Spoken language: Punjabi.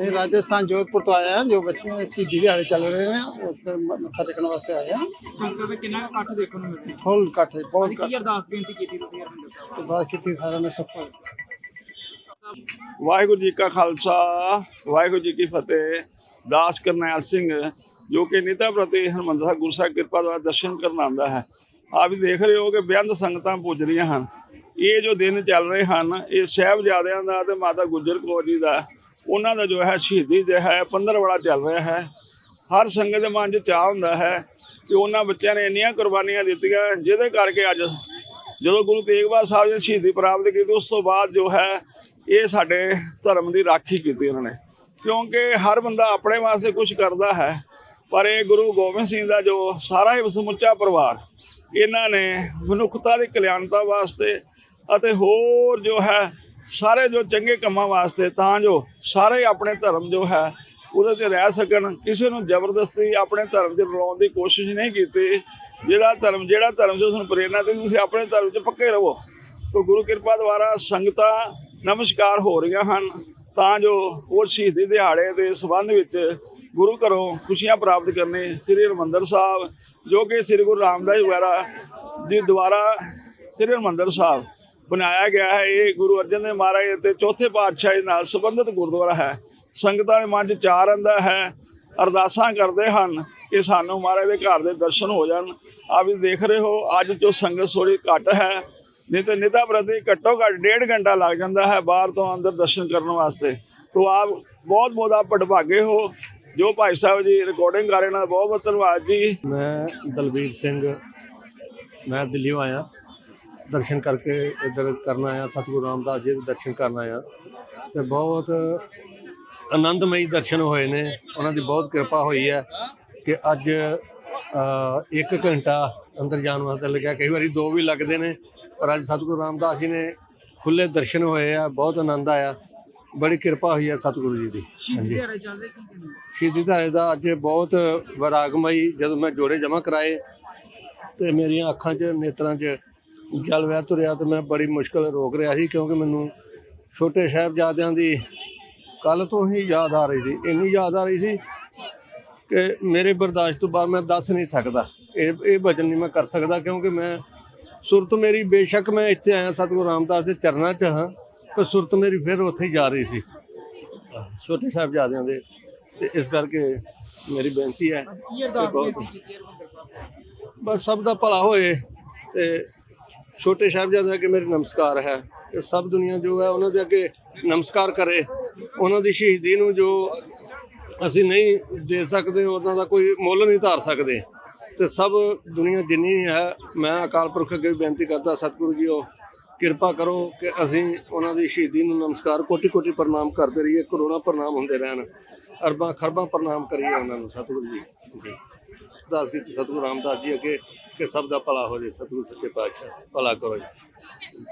ਅਸੀਂ ਰਾਜਸਥਾਨ ਜੋਧਪੁਰ ਤੋਂ ਆਏ ਹਾਂ ਜੋ ਬੱਚੇ ਸ਼ਹੀਦੀ ਦਿਹਾੜੇ ਚੱਲ ਰਹੇ ਨੇ ਉਸ ਤੇ ਮੱਥਾ ਟੇਕਣ ਵਾਸਤੇ ਆਏ ਹਾਂ। ਸੰਗਤ ਦੇ ਕਿੰਨਾ ਇਕੱਠ ਦੇਖਣ ਨੂੰ ਮਿਲਦਾ ਫੁੱਲ ਵਾਹਿਗੁਰੂ ਜੀ ਕਾ ਖਾਲਸਾ ਵਾਹਿਗੁਰੂ ਜੀ ਕੀ ਫਤਿਹ। ਦਾਸ ਕਰਨੈਲ ਸਿੰਘ ਜੋ ਕਿ ਨਿਤਾ ਪ੍ਰਤੀ ਹਰਮੰਦਰ ਸਾਹਿਬ ਗੁਰੂ ਸਾਹਿਬ ਕਿਰਪਾ ਦੁਆਰਾ ਦਰਸ਼ਨ ਕਰਨ ਆਉਂਦਾ ਹੈ। ਆਪ ਵੀ ਦੇਖ ਰਹੇ ਹੋ ਕਿ ਬੇਅੰਤ ਸੰਗਤਾਂ ਪੁੱਜ ਰਹੀਆਂ ਹਨ। ਇਹ ਜੋ ਦਿਨ ਚੱਲ ਰਹੇ ਹਨ ਇਹ ਸਾਹਿਬਜ਼ਾਦਿਆਂ ਦਾ ਤੇ ਮਾਤਾ ਗੁਜਰ ਕੌਰ ਜੀ ਦਾ ਉਹਨਾਂ ਦਾ ਜੋ ਹੈ ਸ਼ਹੀਦੀ ਜੋ ਹੈ ਪੰਦਰਵਾੜਾ ਚੱਲ ਰਿਹਾ ਹੈ। ਹਰ ਸੰਗਤ ਦੇ ਮਨ 'ਚ ਚਾਹ ਹੁੰਦਾ ਹੈ ਕਿ ਉਹਨਾਂ ਬੱਚਿਆਂ ਨੇ ਇੰਨੀਆਂ ਕੁਰਬਾਨੀਆਂ ਦਿੱਤੀਆਂ, ਜਿਹਦੇ ਕਰਕੇ ਅੱਜ ਜਦੋਂ ਗੁਰੂ ਤੇਗ ਬਹਾਦਰ ਸਾਹਿਬ ਜੀ ਨੇ ਸ਼ਹੀਦੀ ਪ੍ਰਾਪਤ ਕੀਤੀ, ਉਸ ਤੋਂ ਬਾਅਦ ਜੋ ਹੈ ਇਹ ਸਾਡੇ ਧਰਮ ਦੀ ਰਾਖੀ ਕੀਤੀ ਉਹਨਾਂ ਨੇ। ਕਿਉਂਕਿ ਹਰ ਬੰਦਾ ਆਪਣੇ ਵਾਸਤੇ ਕੁਝ ਕਰਦਾ ਹੈ, ਪਰ ਇਹ ਗੁਰੂ ਗੋਬਿੰਦ ਸਿੰਘ ਦਾ ਜੋ ਸਾਰਾ ਹੀ ਸਮੁੱਚਾ ਪਰਿਵਾਰ, ਇਹਨਾਂ ਨੇ ਮਨੁੱਖਤਾ ਦੀ ਕਲਿਆਣਤਾ ਵਾਸਤੇ ਅਤੇ ਹੋਰ ਜੋ ਹੈ ਸਾਰੇ ਜੋ ਚੰਗੇ ਕੰਮਾਂ ਵਾਸਤੇ, ਤਾਂ ਜੋ ਸਾਰੇ ਆਪਣੇ ਧਰਮ ਜੋ ਹੈ, ਉਹਦੇ ਤੇ ਰਹਿ ਸਕਣ। ਕਿਸੇ ਨੂੰ ਜ਼ਬਰਦਸਤੀ ਆਪਣੇ ਧਰਮ 'ਚ ਰਲਾਉਣ ਦੀ ਕੋਸ਼ਿਸ਼ ਨਹੀਂ ਕੀਤੀ। ਜਿਹੜਾ ਧਰਮ ਜਿਹੜਾ ਧਰਮ 'ਚ ਉਸ ਨੂੰ ਪ੍ਰੇਰਨਾ ਦੇ ਤੁਸੀਂ ਆਪਣੇ ਧਰਮ 'ਚ ਪੱਕੇ ਰਹੋ। ਤੋ ਗੁਰੂ ਕਿਰਪਾ ਦੁਆਰਾ ਸੰਗਤਾਂ ਨਮਸਕਾਰ ਹੋ ਰਹੀਆਂ ਹਨ। ਤਾਂ ਜੋ ਉਹ ਸ਼ਹੀਦੀ ਦਿਹਾੜੇ ਦੇ ਸੰਬੰਧ ਵਿੱਚ ਗੁਰੂ ਘਰੋਂ ਖੁਸ਼ੀਆਂ ਪ੍ਰਾਪਤ ਕਰਨੇ ਸ੍ਰੀ ਹਰਿਮੰਦਰ ਸਾਹਿਬ, ਜੋ ਕਿ ਸ੍ਰੀ ਗੁਰੂ ਰਾਮਦਾਸ ਵਗੈਰਾ ਦੀ ਦੁਆਰਾ ਸ੍ਰੀ ਹਰਿਮੰਦਰ ਸਾਹਿਬ। ਬਣਾਇਆ ਗਿਆ ਹੈ। ਇਹ ਗੁਰੂ ਅਰਜਨ ਦੇਵ ਮਹਾਰਾਜ ਅਤੇ ਚੌਥੇ ਪਾਤਸ਼ਾਹ ਜੀ ਨਾਲ ਸੰਬੰਧਿਤ ਗੁਰਦੁਆਰਾ ਹੈ। ਸੰਗਤਾਂ ਦੇ ਮਨ 'ਚ ਚਾਰ ਰਹਿੰਦਾ ਹੈ, ਅਰਦਾਸਾਂ ਕਰਦੇ ਹਨ ਕਿ ਸਾਨੂੰ ਮਹਾਰਾਜ ਦੇ ਘਰ ਦੇ ਦਰਸ਼ਨ ਹੋ ਜਾਣ। ਆ ਵੀ ਦੇਖ ਰਹੇ ਹੋ, ਅੱਜ ਜੋ ਸੰਗਤ ਥੋੜੀ ਘੱਟ ਹੈ, ਨਹੀਂ ਤੇ ਨਿਤਾ ਪ੍ਰਤੀ ਘੱਟੋ ਘੱਟ ਡੇਢ ਘੰਟਾ ਲੱਗ ਜਾਂਦਾ ਹੈ ਬਾਹਰ ਤੋਂ ਅੰਦਰ ਦਰਸ਼ਨ ਕਰਨ ਵਾਸਤੇ। ਤੋ ਆਪ ਬਹੁਤ ਬਹੁਤ ਆਪ ਭਟਭਾਗੇ ਹੋ। ਜੋ ਭਾਈ ਸਾਹਿਬ ਜੀ ਰਿਕਾਰਡਿੰਗ ਕਰ ਰਹੇ ਨੇ, ਬਹੁਤ ਬਹੁਤ ਧੰਨਵਾਦ ਜੀ। ਮੈਂ ਦਲਬੀਰ ਸਿੰਘ, ਮੈਂ ਦਿੱਲੀੋਂ ਆਇਆ। ਦਰਸ਼ਨ ਕਰਕੇ ਇੱਧਰ ਕਰਨ ਆਇਆ ਸਤਿਗੁਰੂ ਰਾਮਦਾਸ ਜੀ ਦੇ ਦਰਸ਼ਨ ਕਰਨ ਆਇਆ। ਤੇ ਬਹੁਤ ਆਨੰਦਮਈ ਦਰਸ਼ਨ ਹੋਏ ਨੇ। ਉਹਨਾਂ ਦੀ ਬਹੁਤ ਕਿਰਪਾ ਹੋਈ ਹੈ ਕਿ ਅੱਜ ਇੱਕ ਘੰਟਾ ਅੰਦਰ ਜਾਣ ਵਾਸਤੇ ਲੱਗਿਆ। ਕਈ ਵਾਰੀ ਦੋ ਵੀ ਲੱਗਦੇ ਨੇ ਪਰ ਅੱਜ ਸਤਿਗੁਰੂ ਰਾਮਦਾਸ ਜੀ ਨੇ ਖੁੱਲੇ ਦਰਸ਼ਨ ਹੋਏ ਆ ਬਹੁਤ ਆਨੰਦ ਆਇਆ। ਬੜੀ ਕਿਰਪਾ ਹੋਈ ਹੈ ਸਤਿਗੁਰੂ ਜੀ ਦੀ। ਸ਼ਹੀਦੀ ਦਿਹਾੜੇ ਚੱਲ ਰਹੇ ਕੀ ਕਹਿੰਦੇ? ਸ਼ਹੀਦੀ ਦਾ ਅੱਜ ਬਹੁਤ ਵਿਰਾਗਮਈ ਜਦੋਂ ਮੈਂ ਜੋੜੇ ਜਮ੍ਹਾਂ ਕਰਾਏ ਤੇ ਮੇਰੀਆਂ ਅੱਖਾਂ 'ਚ ਨੇਤਰਾਂ 'ਚ ਜਲ ਵਹਿ ਤੁਰਿਆ ਤੇ ਮੈਂ ਬੜੀ ਮੁਸ਼ਕਲ ਰੋਕ ਰਿਹਾ ਸੀ ਕਿਉਂਕਿ ਮੈਨੂੰ ਛੋਟੇ ਸਾਹਿਬਜ਼ਾਦਿਆਂ ਦੀ ਕੱਲ ਤੋਂ ਹੀ ਯਾਦ ਆ ਰਹੀ ਸੀ ਇੰਨੀ ਯਾਦ ਆ ਰਹੀ ਸੀ ਕਿ ਮੇਰੇ ਬਰਦਾਸ਼ਤ ਤੋਂ ਬਾਹਰ ਮੈਂ ਦੱਸ ਨਹੀਂ ਸਕਦਾ। ਇਹ ਇਹ ਵਚਨ ਨਹੀਂ ਮੈਂ ਕਰ ਸਕਦਾ ਕਿਉਂਕਿ ਮੈਂ ਸੁਰਤ ਮੇਰੀ ਬੇਸ਼ੱਕ ਮੈਂ ਇੱਥੇ ਆਇਆ ਸਤਿਗੁਰੂ ਰਾਮਦਾਸ ਦੇ ਚਰਨਾਂ 'ਚ ਹਾਂ ਪਰ ਸੁਰਤ ਮੇਰੀ ਫਿਰ ਉੱਥੇ ਹੀ ਜਾ ਰਹੀ ਸੀ। ਛੋਟੇ ਸਾਹਿਬਜ਼ਾਦਿਆਂ ਦੇ ਤੇ ਇਸ ਕਰਕੇ ਮੇਰੀ ਬੇਨਤੀ ਹੈ ਬਸ ਸਭ ਦਾ ਭਲਾ ਹੋਏ ਤੇ ਛੋਟੇ ਸਾਹਿਬਜ਼ਾਦਿਆਂ ਅੱਗੇ ਮੇਰੀ ਨਮਸਕਾਰ ਹੈ। ਕਿ ਸਭ ਦੁਨੀਆ ਜੋ ਹੈ, ਉਹਨਾਂ ਦੇ ਅੱਗੇ ਨਮਸਕਾਰ ਕਰੇ। ਉਹਨਾਂ ਦੀ ਸ਼ਹੀਦੀ ਨੂੰ ਜੋ ਅਸੀਂ ਨਹੀਂ ਦੇ ਸਕਦੇ, ਉਹਨਾਂ ਦਾ ਕੋਈ ਮੁੱਲ ਨਹੀਂ ਧਾਰ ਸਕਦੇ। ਤੇ ਸਭ ਦੁਨੀਆ ਜਿੰਨੀ ਹੈ, ਮੈਂ ਅਕਾਲ ਪੁਰਖ ਅੱਗੇ ਵੀ ਬੇਨਤੀ ਕਰਦਾ, ਸਤਿਗੁਰੂ ਜੀਓ, ਕਿਰਪਾ ਕਰੋ ਕਿ ਅਸੀਂ ਉਹਨਾਂ ਦੀ ਸ਼ਹੀਦੀ ਨੂੰ ਨਮਸਕਾਰ ਕੋਟੀ ਕੋਟੀ ਪ੍ਰਣਾਮ ਕਰਦੇ ਰਹੀਏ ਕਰੋਨਾ ਪ੍ਰਣਾਮ ਹੁੰਦੇ ਰਹਿਣ। ਅਰਬਾਂ, ਖਰਬਾਂ ਪ੍ਰਣਾਮ ਕਰੀਏ ਉਹਨਾਂ ਨੂੰ, ਸਤਿਗੁਰੂ ਜੀ। ਜੀ। ਅਰਦਾਸ ਕੀਤੀ ਸਤਿਗੁਰੂ ਰਾਮਦਾਸ ਜੀ ਅੱਗੇ ਕਿ ਸਭ ਦਾ ਭਲਾ ਹੋ ਜਾਏ ਸਤਿਗੁਰੂ ਸੱਚੇ ਪਾਤਸ਼ਾਹ ਭਲਾ ਕਰੋ ਜੀ।